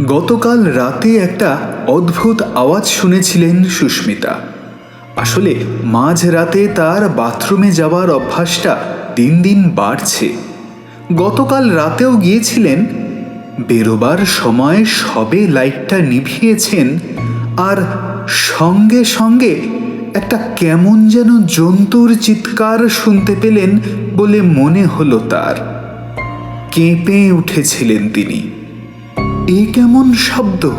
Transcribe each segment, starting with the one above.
গতকাল রাতে একটা অদ্ভুত আওয়াজ শুনেছিলেন সুস্মিতা। আসলে মাঝ রাতে তার বাথরুমে যাওয়ার অভ্যাসটা দিন দিন বাড়ছে। গতকাল রাতেও গিয়েছিলেন, বেরোবার সময় সবে লাইটটা নিভিয়েছেন আর সঙ্গে সঙ্গে একটা কেমন যেন জন্তুর চিৎকার শুনতে পেলেন বলে মনে হলো তার। কেঁপে উঠেছিলেন তিনি। এ কেমন শব্দ?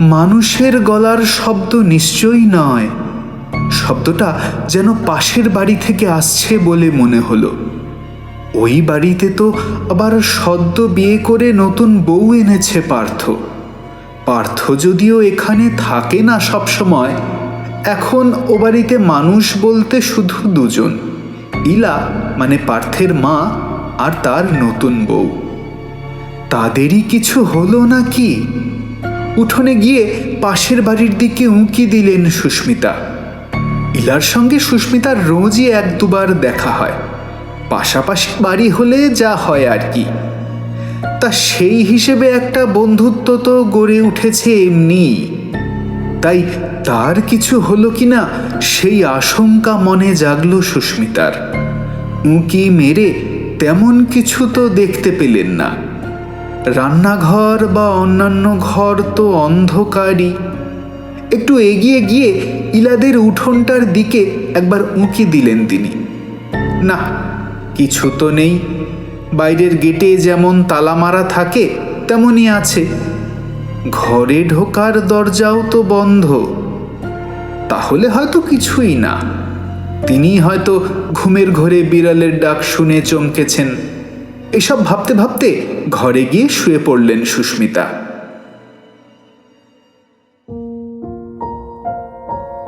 মানুষের গলার শব্দ নিশ্চয়ই নয়। শব্দটা যেন পাশের বাড়ি থেকে আসছে বলে মনে হলো। ওই বাড়িতে তো আবার সদ্য বিয়ে করে নতুন বউ এনেছে পার্থ। পার্থ যদিও এখানে থাকে না সবসময়, এখন ও বাড়িতে মানুষ বলতে শুধু দুজন, ইলা মানে পার্থের মা আর তার নতুন বউ। তাদেরই কিছু হলো নাকি? উঠোনে গিয়ে পাশের বাড়ির দিকে উঁকি দিলেন সুস্মিতা। ইলার সঙ্গে সুস্মিতার রোজই এক দুবার দেখা হয়। পাশাপাশি বাড়ি হলে যা হয় আর কি। তা সেই হিসেবে একটা বন্ধুত্ব তো গড়ে উঠেছে এমনি। তাই তার কিছু হলো কি না সেই আশঙ্কা মনে জাগল সুস্মিতার। উঁকি মেরে তেমন কিছু তো দেখতে পেলেন না। রান্নাঘর বা অন্যান্য ঘর তো অন্ধকারই। একটু এগিয়ে গিয়ে ইলাদের উঠোনটার দিকে একবার উঁকি দিলেন তিনি। না, কিছু তো নেই। বাইরের গেটে যেমন তালা মারা থাকে, তেমনই আছে। ঘরে ঢোকার দরজাও তো বন্ধ। তাহলে হয়তো কিছুই না। তিনি হয়তো ঘুমের ঘরে বিড়ালের ডাক শুনে চমকেছেন। এসব ভাবতে ভাবতে ঘরে গিয়ে শুয়ে পড়লেন সুস্মিতা।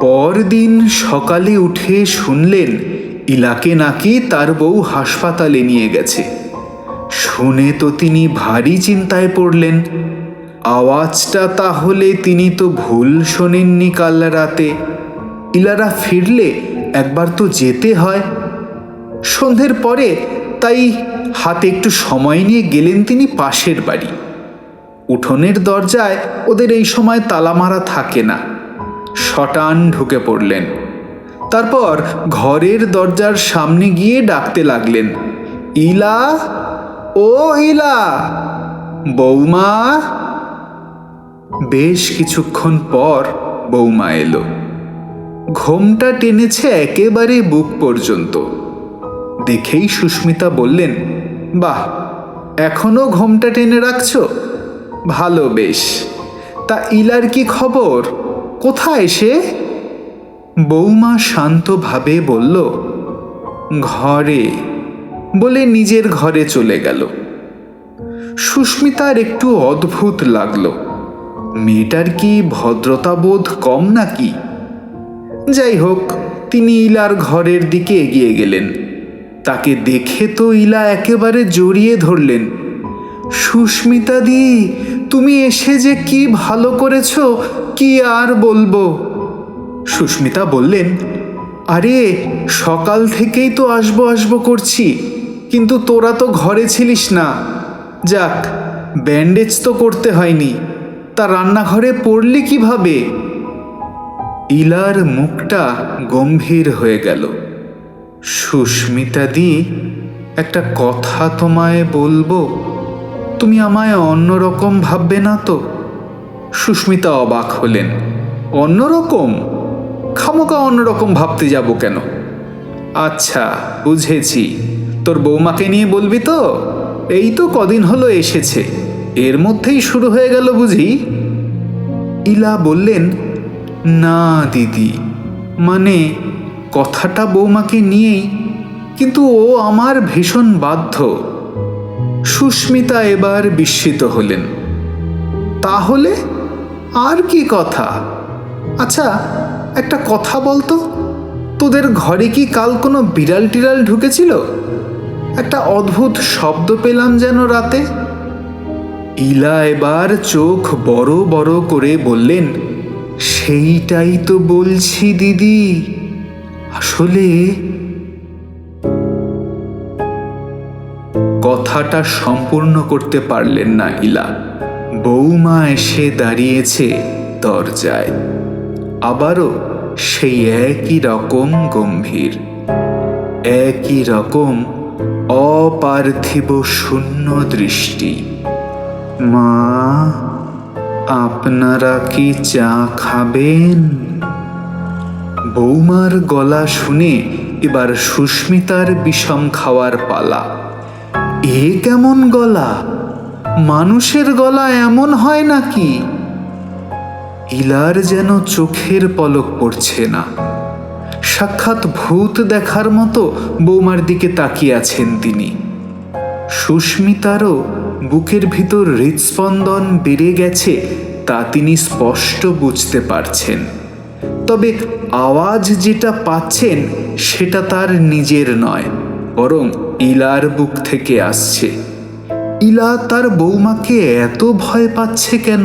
পরদিন সকালে উঠে শুনলেন, ইলাকে নাকি তার বউ হাসপাতালে নিয়ে গেছে। শুনে তো তিনি ভারী চিন্তায় পড়লেন। আওয়াজটা তাহলে তিনি তো ভুল শোনেননি কাল রাতে। ইলারা ফিরলে একবার তো যেতে হয়। সন্ধ্যের পরে তাই হাতে একটু সময় নিয়ে গেলেন তিনি পাশের বাড়ি। উঠোনের দরজায় ওদের এই সময় তালা মারা থাকে না। শটান ঢুকে পড়লেন। তারপর ঘরের দরজার সামনে গিয়ে ডাকতে লাগলেন, ইলা, ও ইলা, বৌমা। বেশ কিছুক্ষণ পর বৌমা এলো। ঘোমটা টেনেছে একেবারে বুক পর্যন্ত। দেখেই সুস্মিতা বললেন, বাহ, এখনও ঘোমটা টেনে রাখছ? ভালো বেশ। তা ইলার কি খবর? কোথায় সে? বৌমা শান্তভাবে বলল, ঘরে। বলে নিজের ঘরে চলে গেল। সুস্মিতার একটু অদ্ভুত লাগল, মেয়েটার কি ভদ্রতাবোধ কম নাকি? যাই হোক, তিনি ইলার ঘরের দিকে এগিয়ে গেলেন। তাকে দেখে তো ইলা একেবারে জড়িয়ে ধরলেন। সুস্মিতা দি, তুমি এসে যে কি ভালো করেছ, কি আর বলব? সুস্মিতা বললেন, আরে, সকাল থেকেই তো আসব আসব করছি, কিন্তু তোরা তো ঘরে ছিলিস না। যাক, ব্যান্ডেজ তো করতে হয়নি, তা রান্নাঘরে পড়লি কীভাবে? ইলার মুখটা গম্ভীর হয়ে গেল। সুস্মিতা দি, একটা কথা তোমায় বলব? তুমি আমায় অন্যরকম ভাববে না তো? সুস্মিতা অবাক হলেন। অন্যরকম? খামোকা অন্যরকম ভাবতে যাব কেন? আচ্ছা বুঝেছি। তোর বৌমাকে নিয়ে বলবি তো? এই তো কদিন হলো এসেছে। এর মধ্যেই শুরু হয়ে গেল বুঝি? ইলা বললেন, না, দিদি। মানে কথাটা বৌমাকে নিয়েই কিন্তু ও আমার ভীষণ বাধ্য। সুস্মিতা এবার বিস্মিত হলেন। তাহলে আর কি কথা? আচ্ছা একটা কথা বলতো? তোদের ঘরে কি কাল কোনো বিড়াল টিড়াল ঢুকেছিল? একটা অদ্ভুত শব্দ পেলাম যেন রাতে। ইলা এবার চোখ বড় বড় করে বললেন, সেইটাই তো বলছি দিদি। আসলে কথাটা সম্পূর্ণ করতে পারলেন না ইলা। বৌমা এসে দাঁড়িয়েছে দরজায়। আবারও সেই একই রকম গম্ভীর। একই রকম অপার্থিব শূন্য দৃষ্টি। মা, আপনারা কি চা খাবেন? বৌমার গলা শুনে এবার সুস্মিতার বিষম খাওয়ার পালা। এ কেমন গলা? মানুষের গলা এমন হয় নাকি? ইলার যেন চোখের পলক পড়ছে না। সাক্ষাৎ ভূত দেখার মতো বৌমার দিকে তাকিয়ে আছেন তিনি। সুস্মিতারও বুকের ভিতর হৃদস্পন্দন বেড়ে গেছে তা তিনি স্পষ্ট বুঝতে পারছেন। তবে আওয়াজ যেটা পাচ্ছেন সেটা তার নিজের নয়। বরং ইলার বুক থেকে আসছে। ইলা তার বৌমাকে এত ভয় পাচ্ছে কেন?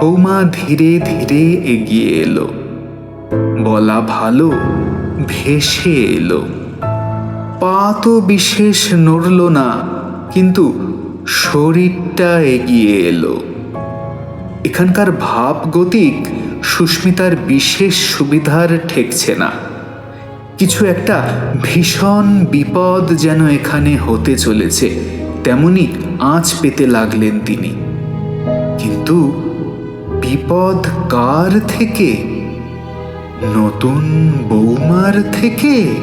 বৌমা ধীরে ধীরে এগিয়ে এলো। বলা ভালো, ভেসে এলো। পা তো বিশেষ নড়ল না, কিন্তু শরীরটা এগিয়ে এলো। এখানকার ভাব গতিক সুস্মিতার বিশেষ সুবিধার ঠেকছে না। কিছু একটা ভীষণ বিপদ যেন এখানে হতে চলেছে, তেমনি আঁচ পেতে লাগলেন তিনি। কিন্তু বিপদ কার থেকে? নতুন বৌমার থেকে?